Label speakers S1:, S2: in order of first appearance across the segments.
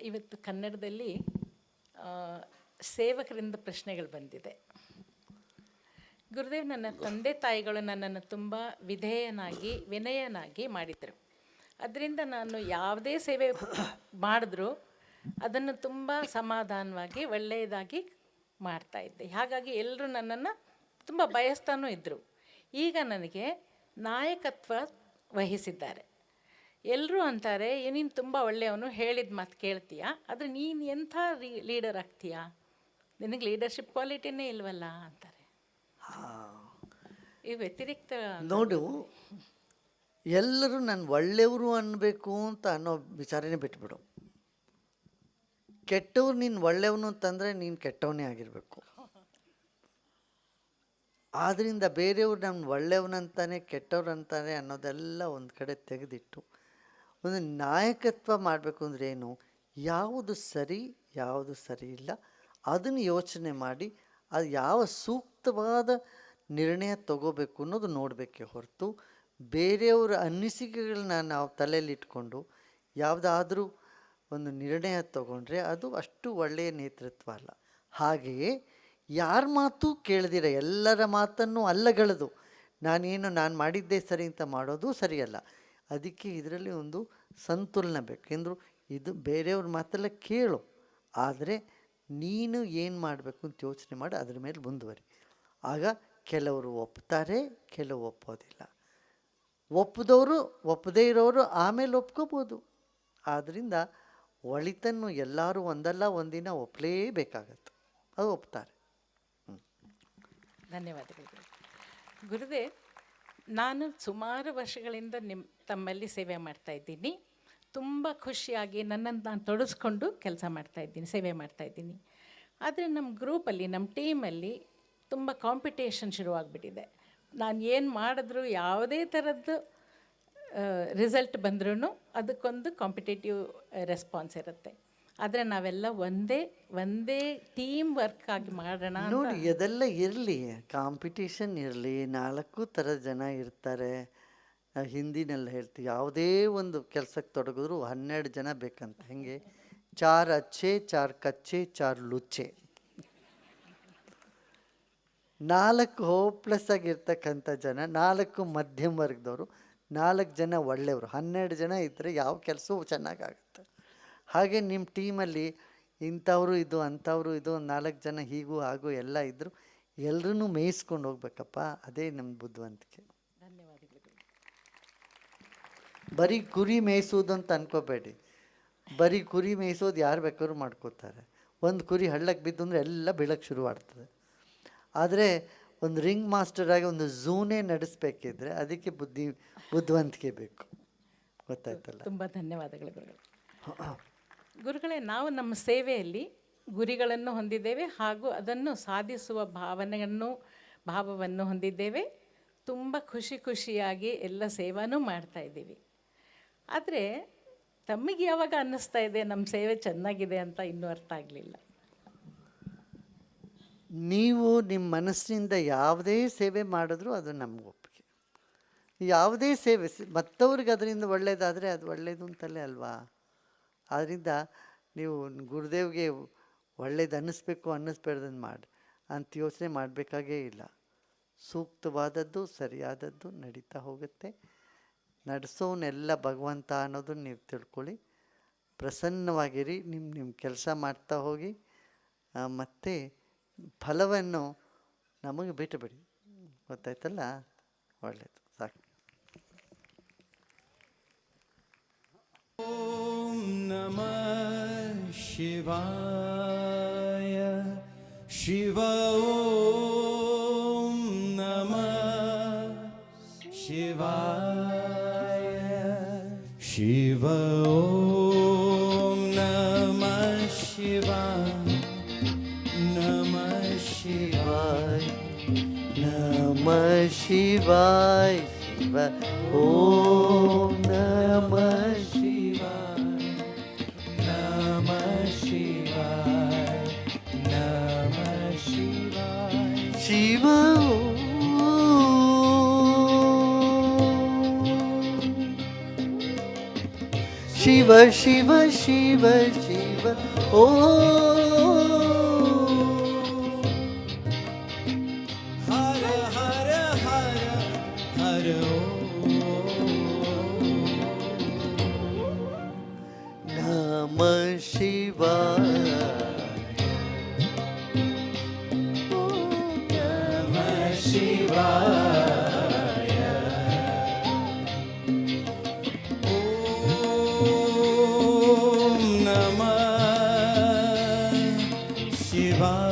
S1: ಇವತ್ತು ಕನ್ನಡದಲ್ಲಿ ಸೇವಕರಿಂದ ಪ್ರಶ್ನೆಗಳು ಬಂದಿದೆ. ಗುರುದೇವ್, ನನ್ನ ತಂದೆ ತಾಯಿಗಳು ನನ್ನನ್ನು ತುಂಬ ವಿಧೇಯನಾಗಿ, ವಿನಯನಾಗಿ ಮಾಡಿದರು. ಅದರಿಂದ ನಾನು ಯಾವುದೇ ಸೇವೆ ಮಾಡಿದ್ರೂ ಅದನ್ನು ತುಂಬ ಸಮಾಧಾನವಾಗಿ, ಒಳ್ಳೆಯದಾಗಿ ಮಾಡ್ತಾ ಇದ್ದೆ. ಹಾಗಾಗಿ ಎಲ್ಲರೂ ನನ್ನನ್ನು ತುಂಬ ಬಯಸ್ತಾನೂ ಇದ್ದರು ಈಗ ನನಗೆ ನಾಯಕತ್ವ ವಹಿಸಿದ್ದಾರೆ. ಎಲ್ಲರೂ ಅಂತಾರೆ ನೀನು ತುಂಬ ಒಳ್ಳೆಯವನು ಹೇಳಿದ ಮಾತು ಕೇಳ್ತೀಯ? ಆದರೆ ನೀನು ಎಂಥ ಲೀಡರ್ ಆಗ್ತೀಯಾ? ನಿನಗೆ ಲೀಡರ್ಶಿಪ್ ಕ್ವಾಲಿಟಿನೇ ಇಲ್ವಲ್ಲ ಅಂತಾರೆ. ಈ ವ್ಯತಿರಿಕ್ತ
S2: ನೋಡು ಎಲ್ಲರೂ ನಾನು ಒಳ್ಳೆಯವರು ಅನ್ನಬೇಕು ಅಂತ ಅನ್ನೋ ವಿಚಾರನೇ ಬಿಟ್ಬಿಡು. ಕೆಟ್ಟವ್ರು ನೀನು ಒಳ್ಳೆಯವನು ಅಂತಂದರೆ ನೀನು ಕೆಟ್ಟವನೇ ಆಗಿರಬೇಕು. ಆದ್ದರಿಂದ ಬೇರೆಯವ್ರು ನಾನು ಒಳ್ಳೆಯವನಂತಾನೆ ಕೆಟ್ಟವ್ರು ಅಂತಾನೆ ಅನ್ನೋದೆಲ್ಲ ಒಂದು ಕಡೆ ತೆಗೆದಿಟ್ಟು ಒಂದು ನಾಯಕತ್ವ ಮಾಡಬೇಕು ಅಂದರೆ ಏನು? ಯಾವುದು ಸರಿ ಯಾವುದು ಸರಿ ಇಲ್ಲ. ಅದನ್ನು ಯೋಚನೆ ಮಾಡಿ, ಅದು ಯಾವ ಸೂಕ್ತವಾದ ನಿರ್ಣಯ ತಗೋಬೇಕು ಅನ್ನೋದು ನೋಡಬೇಕೇ ಹೊರತು, ಬೇರೆಯವರ ಅನಿಸಿಕೆಗಳನ್ನ ನಾವು ತಲೆಯಲ್ಲಿ ಇಟ್ಕೊಂಡು, ಯಾವುದಾದ್ರೂ ಒಂದು ನಿರ್ಣಯ ತಗೊಂಡ್ರೆ ಅದು ಅಷ್ಟು ಒಳ್ಳೆಯ ನೇತೃತ್ವ ಅಲ್ಲ. ಹಾಗೆಯೇ, ಯಾರ ಮಾತು ಕೇಳದಿರ, ಎಲ್ಲರ ಮಾತನ್ನು ಅಲ್ಲಗಳದು, ನಾನೇನು, ನಾನು ಮಾಡಿದ್ದೇ ಸರಿ ಅಂತ ಮಾಡೋದು ಸರಿಯಲ್ಲ. ಅದಕ್ಕೆ ಇದರಲ್ಲಿ ಒಂದು ಸಂತುಲನ ಬೇಕು. ಎಂದರು ಇದು ಬೇರೆಯವ್ರ ಮಾತೆಲ್ಲ ಕೇಳು, ಆದರೆ ನೀನು ಏನು ಮಾಡಬೇಕು ಅಂತ ಯೋಚನೆ ಮಾಡಿ ಅದ್ರ ಮೇಲೆ ಮುಂದುವರಿ. ಆಗ ಕೆಲವರು ಒಪ್ತಾರೆ, ಕೆಲವು ಒಪ್ಪೋದಿಲ್ಲ. ಒಪ್ಪದವರು ಒಪ್ಪದೇ ಇರೋರು ಆಮೇಲೆ ಒಪ್ಕೋಬೋದು. ಆದ್ದರಿಂದ ಒಳಿತನ್ನು ಎಲ್ಲರೂ ಒಂದಲ್ಲ ಒಂದಿನ ಒಪ್ಪಲೇಬೇಕಾಗತ್ತೆ ಅದು ಒಪ್ತಾರೆ.
S1: ಧನ್ಯವಾದಗಳು ಗುರುದೇವ್. ನಾನು ಸುಮಾರು ವರ್ಷಗಳಿಂದ ನಿಮ್ಮ ತಮ್ಮಲ್ಲಿ ಸೇವೆ ಮಾಡ್ತಾ ಇದ್ದೀನಿ. ತುಂಬ ಖುಷಿಯಾಗಿ ನನ್ನನ್ನು ನಾನು ತೊಡಸ್ಕೊಂಡು ಕೆಲಸ ಮಾಡ್ತಾ ಇದ್ದೀನಿ, ಸೇವೆ ಮಾಡ್ತಾ ಇದ್ದೀನಿ. ಆದರೆ ನಮ್ಮ ಗ್ರೂಪಲ್ಲಿ ನಮ್ಮ ಟೀಮಲ್ಲಿ ತುಂಬ ಕಾಂಪಿಟೇಷನ್ ಶುರುವಾಗ್ಬಿಟ್ಟಿದೆ. ನಾನು ಏನು ಮಾಡಿದ್ರು ಯಾವುದೇ ಥರದ್ದು ರಿಸಲ್ಟ್ ಬಂದ್ರೂ ಅದಕ್ಕೊಂದು ಕಾಂಪಿಟೇಟಿವ್ ರೆಸ್ಪಾನ್ಸ್ ಇರುತ್ತೆ. ಆದರೆ ನಾವೆಲ್ಲ ಒಂದೇ ಒಂದೇ ಟೀಮ್ ವರ್ಕ್ ಆಗಿ ಮಾಡೋಣ
S2: ನೋಡಿ ಅದೆಲ್ಲ ಇರಲಿ ಕಾಂಪಿಟೇಷನ್ ಇರಲಿ, ನಾಲ್ಕು ಥರ ಜನ ಇರ್ತಾರೆ. ಹಿಂದಿನೆಲ್ಲ ಹೇಳ್ತೀವಿ. ಯಾವುದೇ ಒಂದು ಕೆಲಸಕ್ಕೆ ತೊಡಗಿದ್ರು ಹನ್ನೆರಡು ಜನ ಬೇಕಂತ. ಹೆಂಗೆ? ಚಾರ್ ಅಚ್ಚೆ, ಚಾರ್ ಕಚ್ಚೆ, ಚಾರ್ ಲುಚ್ಚೆ. ನಾಲ್ಕು ಹೋಪ್ಲೆಸ್ ಆಗಿರ್ತಕ್ಕಂಥ ಜನ, ನಾಲ್ಕು ಮಧ್ಯಮ ವರ್ಗದವರು, ನಾಲ್ಕು ಜನ ಒಳ್ಳೆಯವರು. ಹನ್ನೆರಡು ಜನ ಇದ್ದರೆ ಯಾವ ಕೆಲಸವೂ ಚೆನ್ನಾಗಾಗುತ್ತೆ ಹಾಗೆ ನಿಮ್ಮ ಟೀಮಲ್ಲಿ ಇಂಥವರು ಇದು ಅಂಥವರು ಇದು ಒಂದು ನಾಲ್ಕು ಜನ ಹೀಗೂ ಹಾಗೂ ಎಲ್ಲ ಇದ್ದರು ಎಲ್ಲರೂ ಮೇಯಿಸ್ಕೊಂಡು ಹೋಗ್ಬೇಕಪ್ಪ. ಅದೇ ನಮ್ಮ ಬುದ್ಧಿವಂತಿಕೆ.
S1: ಧನ್ಯವಾದಗಳು.
S2: ಬರೀ ಕುರಿ ಮೇಯಿಸೋದು ಅಂತ ಅನ್ಕೋಬೇಡಿ. ಬರೀ ಕುರಿ ಮೇಯಿಸೋದು ಯಾರು ಬೇಕಾದ್ರೂ ಮಾಡ್ಕೋತಾರೆ. ಒಂದು ಕುರಿ ಹಳ್ಳಕ್ಕೆ ಬಿದ್ದು ಅಂದರೆ ಎಲ್ಲ ಬೀಳಕ್ಕೆ ಶುರು ಮಾಡ್ತದೆ ಆದರೆ ಒಂದು ರಿಂಗ್ ಮಾಸ್ಟರ್ ಆಗಿ ಒಂದು ಝೂನೇ ನಡೆಸಬೇಕಿದ್ರೆ ಅದಕ್ಕೆ ಬುದ್ಧಿ ಬುದ್ಧಿವಂತಿಕೆ ಬೇಕು. ಗೊತ್ತಾಯ್ತಲ್ಲ?
S1: ತುಂಬ ಧನ್ಯವಾದಗಳು ಗುರುಗಳು, ನಾವು ನಮ್ಮ ಸೇವೆಯಲ್ಲಿ ಗುರಿಗಳನ್ನು ಹೊಂದಿದ್ದೇವೆ ಹಾಗೂ ಅದನ್ನು ಸಾಧಿಸುವ ಭಾವನೆಯನ್ನು, ಭಾವವನ್ನು ಹೊಂದಿದ್ದೇವೆ. ತುಂಬ ಖುಷಿ ಖುಷಿಯಾಗಿ ಎಲ್ಲ ಸೇವಾನೂ ಮಾಡ್ತಾ ಇದ್ದೀವಿ. ಆದರೆ ತಮಗೆ ಯಾವಾಗ ಅನ್ನಿಸ್ತಾ ಇದೆ, ನಮ್ಮ ಸೇವೆ ಚೆನ್ನಾಗಿದೆ ಅಂತ ಇನ್ನೂ ಅರ್ಥ ಆಗಲಿಲ್ಲ.
S2: ನೀವು ನಿಮ್ಮ ಮನಸ್ಸಿನಿಂದ ಯಾವುದೇ ಸೇವೆ ಮಾಡಿದ್ರೂ ಅದು ನಮ್ಗೆ ಒಪ್ಪಿಗೆ. ಯಾವುದೇ ಸೇವೆ, ಮತ್ತವ್ರಿಗೆ ಅದರಿಂದ ಒಳ್ಳೆಯದಾದರೆ ಅದು ಒಳ್ಳೆಯದು ಅಂತಲೇ ಅಲ್ವಾ? ಆದ್ದರಿಂದ ನೀವು ಗುರುದೇವ್ಗೆ ಒಳ್ಳೇದು ಅನ್ನಿಸ್ಬೇಕು ಅನ್ನಿಸ್ಬೇಡ್ದನ್ನು ಮಾಡಿ ಅಂತ ಯೋಚನೆ ಮಾಡಬೇಕಾಗೇ ಇಲ್ಲ. ಸೂಕ್ತವಾದದ್ದು, ಸರಿಯಾದದ್ದು ನಡೀತಾ ಹೋಗುತ್ತೆ. ನಡೆಸೋನೆಲ್ಲ ಭಗವಂತ ಅನ್ನೋದನ್ನು ನೀವು ತಿಳ್ಕೊಳ್ಳಿ. ಪ್ರಸನ್ನವಾಗಿರಿ ನಿಮ್ಮ ನಿಮ್ಮ ಕೆಲಸ ಮಾಡ್ತಾ ಹೋಗಿ. ಮತ್ತು ಫಲವನ್ನು ನಮಗೆ ಬಿಟ್ಟುಬಿಡಿ ಗೊತ್ತಾಯ್ತಲ್ಲ? ಒಳ್ಳೆಯದು Shivaya
S3: Shiva Om Namah Shivaya Shiva Om Namah Shiva, Namah Shivaya Namah Shivaya Shiva
S2: Om Namah Shiva Shiva Shiva Shiva Shiva ಓ
S3: ಹರ ಹರ ಹರ ಹರ
S2: ನಮ ಶಿವಾಯ
S3: ಓಂ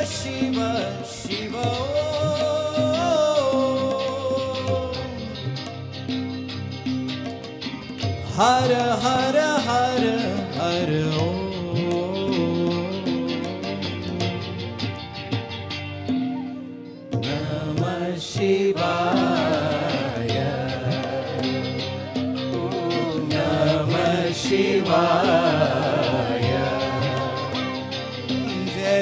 S3: Shiva, Shiva, oh. Har, har, har, har, oh. Namah Shiva. Shivaya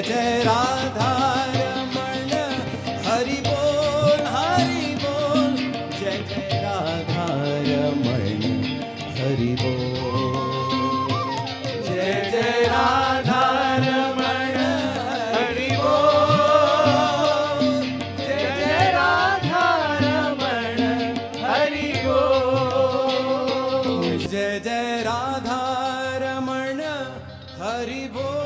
S3: जय राधा रमण, हरि बोल हरि बोल। जय जय राधा रमण, हरि बोल। जय जय राधा रमण, हरि बोल। जय जय राधा रमण, हरि बोल। जय जय राधा रमण, हरि बोल।